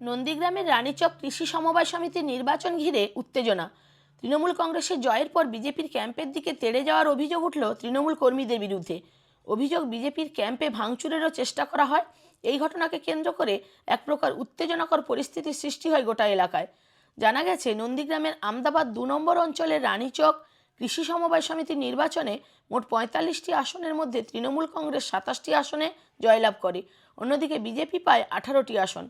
নন্দীগ্রামের রানীচক কৃষি সমবায় সমিতির নির্বাচন ঘিরে উত্তেজনা। তৃণমূল কংগ্রেসের জয়ের পর বিজেপির ক্যাম্পের দিকে তেড়ে যাওয়ার অভিযোগ উঠল তৃণমূল কর্মীদের বিরুদ্ধে। অভিযোগ বিজেপির ক্যাম্পে ভাঙচুরেরও চেষ্টা করা হয়। এই ঘটনাকে কেন্দ্র করে এক প্রকার উত্তেজনাকর পরিস্থিতির সৃষ্টি হয় গোটা এলাকায়। জানা গেছে, নন্দীগ্রামের আমদাবাদ দু নম্বর অঞ্চলের রানীচক কৃষি সমবায় সমিতির নির্বাচনে মোট পঁয়তাল্লিশটি আসনের মধ্যে তৃণমূল কংগ্রেস সাতাশটি আসনে জয়লাভ করে। অন্যদিকে বিজেপি পায় আঠারোটি আসন।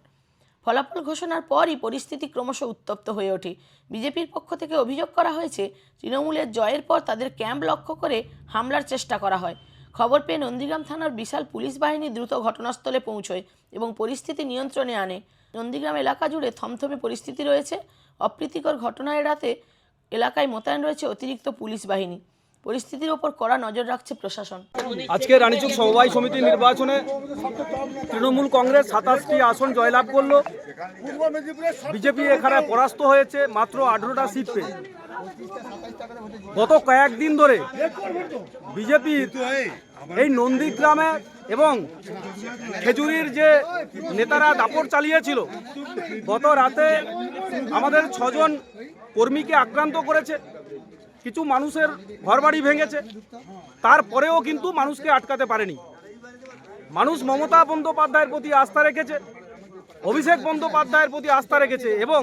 ফলাফল ঘোষণার পরই পরিস্থিতি ক্রমশ উত্তপ্ত হয়ে ওঠে। বিজেপির পক্ষ থেকে অভিযোগ করা হয়েছে, তৃণমূলের জয়ের পর তাদের ক্যাম্প লক্ষ্য করে হামলার চেষ্টা করা হয়। খবর পেয়ে নন্দীগ্রাম থানার বিশাল পুলিশ বাহিনী দ্রুত ঘটনাস্থলে পৌঁছয় এবং পরিস্থিতি নিয়ন্ত্রণে আনে। নন্দীগ্রাম এলাকা জুড়ে থমথমে পরিস্থিতি রয়েছে। অপ্রীতিকর ঘটনা এড়াতে এলাকায় মোতায়েন রয়েছে অতিরিক্ত পুলিশ বাহিনী। পরিস্থিতির ওপর কড়া নজর রাখছে প্রশাসন। আজকে রানীচক সমবায় সমিতি নির্বাচনে তৃণমূল কংগ্রেস সাতাশটি আসন জয়লাভ করল। বিজেপি এখানে পরাস্ত হয়েছে মাত্র আঠেরোটা সিট পেয়ে। গত কয়েকদিন ধরে বিজেপি এই নন্দীগ্রামে এবং খেজুরির যে নেতারা দাপট চালিয়েছিল, গত রাতে আমাদের ছজন কর্মীকে আক্রান্ত করেছে। কিছু মানুষের ঘরবাড়ি ভেঙেছে। তারপরেও কিন্তু মানুষকে আটকাতে পারেনি। মানুষ মমতা বন্দ্যোপাধ্যায়ের প্রতি আস্থা রেখেছে, অভিষেক বন্দ্যোপাধ্যায়ের প্রতি আস্থা রেখেছে এবং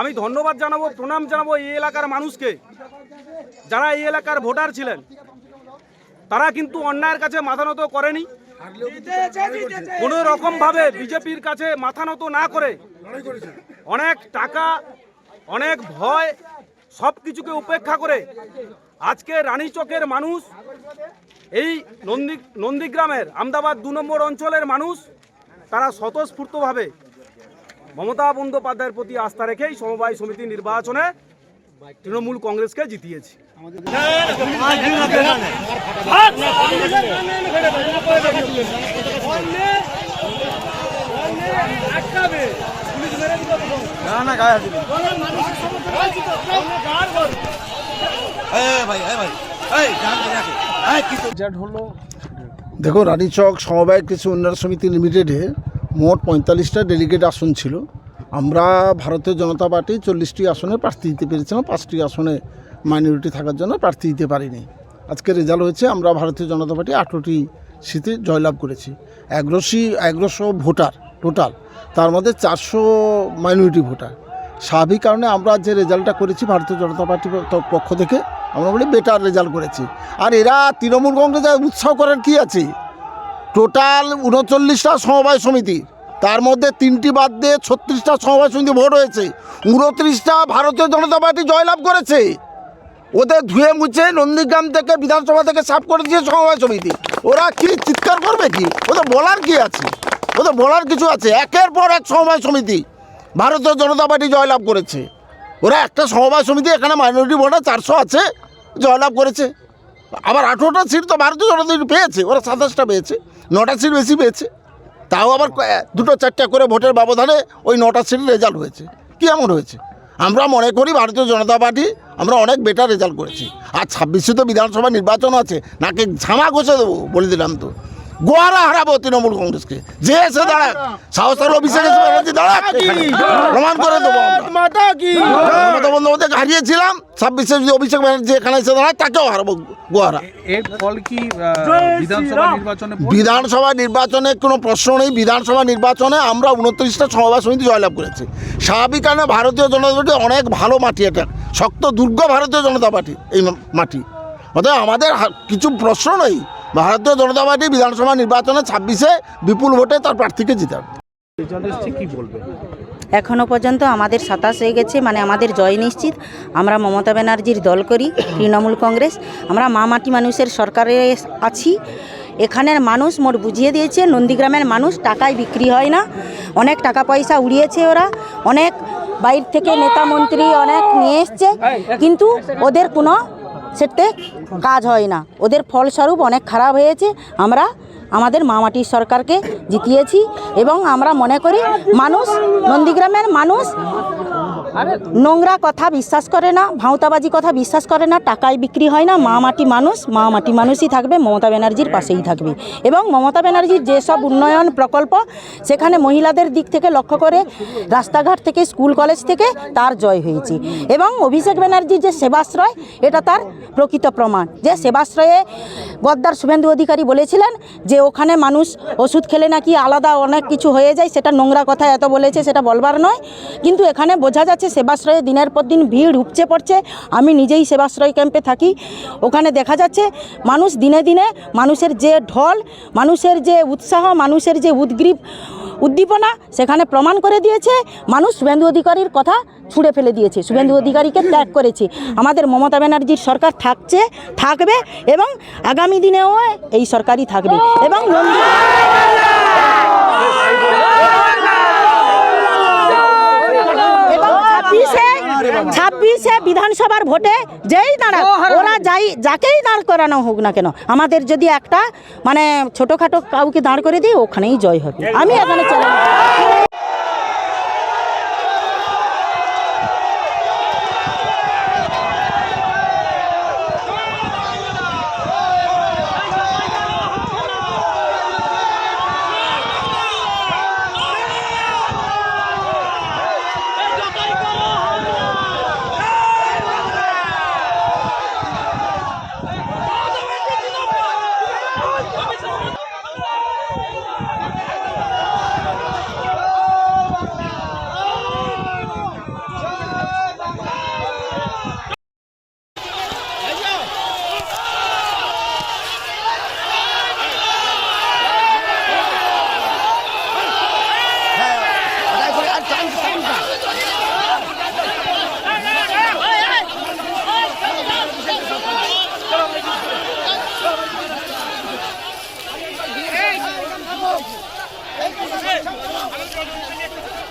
আমি ধন্যবাদ জানাব, প্রণাম জানাব এই এলাকার মানুষকে। যারা এই এলাকার ভোটার ছিলেন, তারা কিন্তু অন্যায়ের কাছে মাথা নত করেনি। কোনো রকম ভাবে বিজেপির কাছে মাথা নত না করে অনেক টাকা, অনেক ভয় সব কিছুকে উপেক্ষা করে আজকে রানীচকের মানুষ, এই নন্দী নন্দীগ্রামের আমদাবাদ দু নম্বর অঞ্চলের মানুষ, তারা স্বতঃস্ফূর্তভাবে মমতা বন্দ্যোপাধ্যায়ের প্রতি আস্থা রেখেই সমবায় সমিতি নির্বাচনে তৃণমূল কংগ্রেসকে জিতিয়েছি। দেখো রানীচক সমবায় কৃষি উন্নয়ন সমিতি লিমিটেডে মোট পঁয়তাল্লিশটা ডেলিগেট আসন ছিল। আমরা ভারতীয় জনতা পার্টি চল্লিশটি আসনে প্রার্থী দিতে পেরেছিলাম, পাঁচটি আসনে মাইনরিটি থাকার জন্য প্রার্থী দিতে পারিনি। আজকে রেজাল্ট হয়েছে, আমরা ভারতীয় জনতা পার্টি আঠেরোটি সিটে জয়লাভ করেছি। এগারোশি এগারোশো ভোটার টোটাল তার মধ্যে চারশো মাইনরিটি ভোটার। স্বাভাবিক কারণে আমরা যে রেজাল্টটা করেছি ভারতীয় জনতা পার্টির পক্ষ থেকে, আমরা বলি বেটার রেজাল্ট করেছি। আর এরা তৃণমূল কংগ্রেসের উৎসাহ করার কি আছে? টোটাল উনচল্লিশটা সমবায় সমিতি তার মধ্যে তিনটি বাদ দিয়ে ছত্রিশটা সমবায় সমিতি ভোট হয়েছে। উনত্রিশটা ভারতীয় জনতা পার্টি জয়লাভ করেছে। ওদের ধুয়ে মুছে নন্দীগ্রাম থেকে বিধানসভা থেকে সাফ করে দিয়েছে সমবায় সমিতি। ওরা কি চিৎকার করবে কি? ওদের বলার কি আছে? ওদের বলার কিছু আছে। একের পর এক সমবায় সমিতি। ভারতীয় জনতা পার্টি জয়লাভ করেছে। ওরা একটা সমবায় সমিতি, এখানে মাইনরিটি ভোটার চারশো আছে, জয়লাভ করেছে। আবার আঠেরোটা সিট তো ভারতীয় জনতা পার্টি পেয়েছে, ওরা সাতাশটা পেয়েছে, নটা সিট বেশি পেয়েছে। তাও আবার দুটো চারটা করে ভোটের ব্যবধানে ওই নটা সিটের রেজাল্ট হয়েছে। কি এমন হয়েছে? আমরা মনে করি ভারতীয় জনতা পার্টি, আমরা অনেক বেটার রেজাল্ট করেছি। আর ছাব্বিশে তো বিধানসভা নির্বাচন আছে, নাকি ঝামা ঘষে দেবো বলে দিলাম তো। গোয়ারা হারাবো তৃণমূল কংগ্রেসকে। যে এসে দাঁড়াক সাহসের অভিষেক এসে ব্যানার্জি দাঁড়াক। প্রমাণ করে দেবো মমতা বন্দ্যোপাধ্যায়কে হারিয়েছিলাম ছাব্বিশে যদি অভিষেক ব্যানার্জি এখানে এসে দাঁড়ায় তাকেও হারাবো গোয়ারা। বিধানসভা নির্বাচনে? কোনো প্রশ্ন নেই। বিধানসভা নির্বাচনে আমরা উনত্রিশটা সমবায় সমিতি জয়লাভ করেছি। স্বাভাবিক কারণে ভারতীয় জনতা পার্টি অনেক ভালো মাটি এটা শক্ত দুর্গ ভারতীয় জনতা পার্টি এই মাটি। অতএব আমাদের কিছু প্রশ্ন নেই। ভারতীয় জনতা পার্টি বিধানসভা নির্বাচনে ছাব্বিশে বিপুল ভোটে তার প্রার্থীকে জিতাবে এখনও পর্যন্ত আমাদের সাতাশ হয়ে গেছে মানে আমাদের জয় নিশ্চিত। আমরা মমতা ব্যানার্জির দল করি, তৃণমূল কংগ্রেস। আমরা মা মাটি মানুষের সরকারে আছি। এখানের মানুষ মোট বুঝিয়ে দিয়েছে, নন্দীগ্রামের মানুষ টাকায় বিক্রি হয় না। অনেক টাকা পয়সা উড়িয়েছে ওরা। অনেক বাইর থেকে নেতা মন্ত্রী অনেক নিয়ে এসছে। কিন্তু ওদের কোনো সেতে কাজ হয় না। ওদের ফলস্বরূপ অনেক খারাপ হয়েছে। আমরা আমাদের মামাটির সরকারকে জিতিয়েছি এবং আমরা মনে করি মানুষ নন্দীগ্রামের মানুষ নোংরা কথা বিশ্বাস করে না, ভাঁওতাবাজি কথা বিশ্বাস করে না, টাকায় বিক্রি হয় না, মা মাটি মানুষ, মা মাটি মানুষই থাকবে, মমতা ব্যানার্জির পাশেই থাকবে। এবং মমতা ব্যানার্জির যেসব উন্নয়ন প্রকল্প, সেখানে মহিলাদের দিক থেকে লক্ষ্য করে, রাস্তাঘাট থেকে, স্কুল কলেজ থেকে তার জয় হয়েছে। এবং অভিষেক ব্যানার্জির যে সেবাশ্রয়, এটা তার প্রকৃত প্রমাণ। যে সেবাশ্রয়ে গদ্দার শুভেন্দু অধিকারী বলেছিলেন যে, ওখানে মানুষ ওষুধ খেলে নাকি আলাদা অনেক কিছু হয়ে যায়, সেটা নোংরা কথা এত বলেছে, সেটা বলবার নয়। কিন্তু এখানে বোঝা যাচ্ছে সেবাশ্রয়ে দিনের পর দিন ভিড় উপচে পড়ছে। আমি নিজেই সেবাশ্রয় ক্যাম্পে থাকি। ওখানে দেখা যাচ্ছে, মানুষ দিনে দিনে মানুষের যে ঢল, মানুষের যে উৎসাহ, মানুষের যে উদ্গ্রীব, উদ্দীপনা, সেখানে প্রমাণ করে দিয়েছে। মানুষ শুভেন্দু অধিকারীর কথা ছুঁড়ে ফেলে দিয়েছে। শুভেন্দু অধিকারীকে ত্যাগ করেছে। আমাদের মমতা ব্যানার্জির সরকার থাকছে, থাকবে এবং আগামী দিনেও এই সরকারই থাকবে। এবং ছাব্বিশে ছাব্বিশে বিধানসভার ভোটে যেই দাঁড়া ওরা যাই যাকেই দাঁড় করানো হোক না কেন আমাদের যদি একটা মানে ছোটোখাটো কাউকে দাঁড় করে দিই ওখানেই জয় হবে। আমি এখানে চ্যালেঞ্জ বাংলা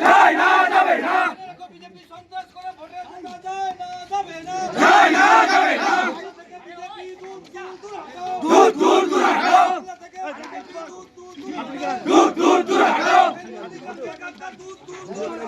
যায় না যাবে না বিজেপি সন্ত্রাস করে ভোটে না যায় না যাবে না যায় না যাবে না দূর দূর দূর হাটাও দূর দূর দূর হাটাও দূর দূর দূর হাটাও